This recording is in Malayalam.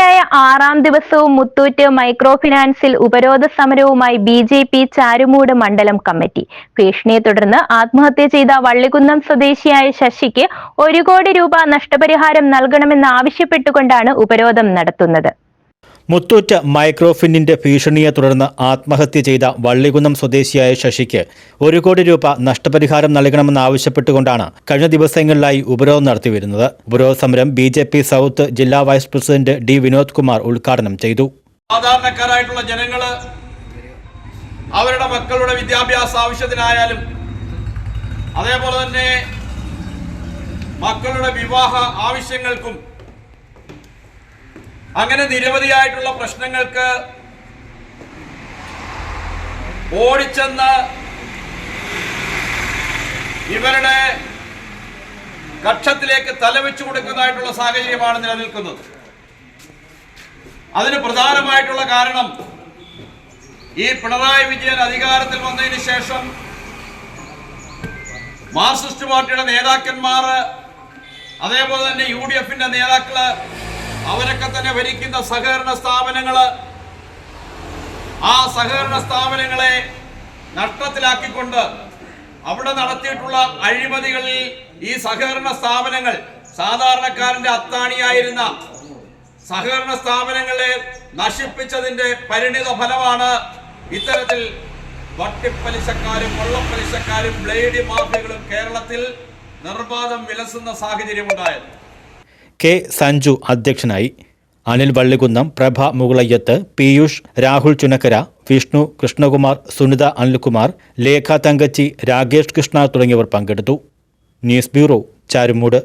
തുടർച്ചയായ ആറാം ദിവസവും മുത്തൂറ്റ് മൈക്രോ ഫിനാൻസിൽ ഉപരോധ സമരവുമായി ബി ജെ പി ചാരുമൂട് മണ്ഡലം കമ്മിറ്റി. ഭീഷണിയെ തുടർന്ന് ആത്മഹത്യ ചെയ്ത വള്ളികുന്നം സ്വദേശിയായ ശശിക്ക് ഒരു കോടി രൂപ നഷ്ടപരിഹാരം നൽകണമെന്ന് ആവശ്യപ്പെട്ടുകൊണ്ടാണ് ഉപരോധം നടത്തുന്നത്. മുത്തൂറ്റ് മൈക്രോഫിന്നിന്റെ ഭീഷണിയെ തുടർന്ന് ആത്മഹത്യ ചെയ്ത വള്ളികുന്നം സ്വദേശിയായ ശശിക്ക് ഒരു കോടി രൂപ നഷ്ടപരിഹാരം നൽകണമെന്നാവശ്യപ്പെട്ടുകൊണ്ടാണ് കഴിഞ്ഞ ദിവസങ്ങളിലായി ഉപരോധം നടത്തിവരുന്നത്. ഉപരോധ സമരം ബി ജെ പി സൗത്ത് ജില്ലാ vice president D Vinod Kumar ഉദ്ഘാടനം ചെയ്തു. സാധാരണക്കാരായിട്ടുള്ള ജനങ്ങൾ അവരുടെ മക്കളുടെ വിദ്യാഭ്യാസ ആവശ്യത്തിനായാലും അതേപോലെ തന്നെ മക്കളുടെ വിവാഹ ആവശ്യങ്ങൾക്കും അങ്ങനെ നിരവധിയായിട്ടുള്ള പ്രശ്നങ്ങൾക്ക് ഓടിച്ചെന്ന് ഇവരുടെ കക്ഷത്തിലേക്ക് തലവെച്ചു കൊടുക്കുന്നതായിട്ടുള്ള സാഹചര്യമാണ് നിലനിൽക്കുന്നത്. അതിന് പ്രധാനമായിട്ടുള്ള കാരണം ഈ പിണറായി വിജയൻ അധികാരത്തിൽ വന്നതിന് ശേഷം മാർക്സിസ്റ്റ് പാർട്ടിയുടെ നേതാക്കന്മാർ അതേപോലെ തന്നെ യു ഡി എഫിന്റെ നേതാക്കൾ അവരൊക്കെ തന്നെ ഭരിക്കുന്ന സഹകരണ സ്ഥാപനങ്ങൾ ആ സഹകരണ സ്ഥാപനങ്ങളെ നഷ്ടത്തിലാക്കിക്കൊണ്ട് അവിടെ നടത്തിയിട്ടുള്ള അഴിമതികളിൽ ഈ സഹകരണ സ്ഥാപനങ്ങൾ സാധാരണക്കാരന്റെ അത്താണിയായിരുന്ന സഹകരണ സ്ഥാപനങ്ങളെ നശിപ്പിച്ചതിന്റെ പരിണിത ഫലമാണ് ഇത്തരത്തിൽ വട്ടിപ്പലിശക്കാരും കൊള്ളപ്പലിശക്കാരും ബ്ലേഡ് മാഫിയകളും കേരളത്തിൽ നിർബാധം വിലസുന്ന സാഹചര്യമുണ്ടായത്. കെ സഞ്ജു അധ്യക്ഷനായി അനിൽ വള്ളികുന്നം പ്രഭ മുകളയ്യത്ത് പീയൂഷ് രാഹുൽ ചുനക്കര വിഷ്ണു കൃഷ്ണകുമാർ സുനിത അനിൽകുമാർ ലേഖ തങ്കച്ചി രാകേഷ് കൃഷ്ണ തുടങ്ങിയവർ പങ്കെടുത്തു. News bureau Charummood.